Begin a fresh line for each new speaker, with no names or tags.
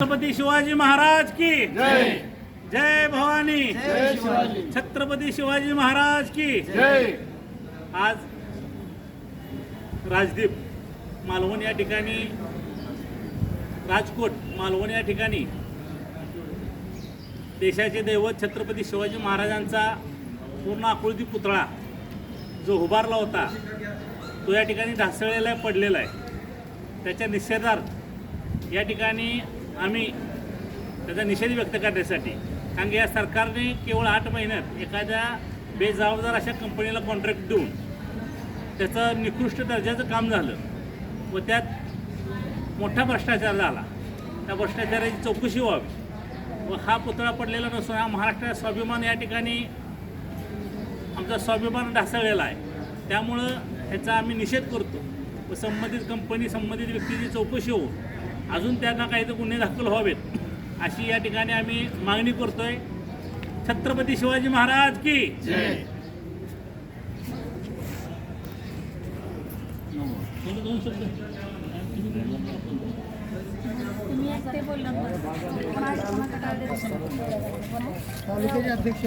छत्रपती शिवाजी महाराज की
जय।
जय भवानी। छत्रपती शिवाजी महाराज की
जय।
आज राजदीप मालवण या ठिकाणी राजकोट मालवण या ठिकाणी देशाचे दैवत छत्रपती शिवाजी महाराजांचा पूर्ण आकृती पुतळा जो उभारला होता तो या ठिकाणी ढासळलेला आहे पडलेला आहे. त्याच्या निषेधार्थ या ठिकाणी आम्ही त्याचा निषेध व्यक्त करण्यासाठी. कारण की या सरकारने केवळ आठ महिन्यात एखाद्या बेजबाबदार अशा कंपनीला कॉन्ट्रॅक्ट देऊन त्याचं निकृष्ट दर्जाचं काम झालं व त्यात मोठा भ्रष्टाचार झाला. त्या भ्रष्टाचाराची चौकशी व्हावी. व हा पुतळा पडलेला नसून हा महाराष्ट्राचा स्वाभिमान या ठिकाणी आमचा स्वाभिमान ढासळलेला आहे. त्यामुळं ह्याचा आम्ही निषेध करतो. व संबंधित कंपनी संबंधित व्यक्तीची चौकशी होऊ अजून त्यांना काही तर गुन्हे दाखल व्हावेत. अशी या ठिकाणी आम्ही मागणी करतोय. छत्रपती शिवाजी महाराज की?
तालुक्याचे अध्यक्ष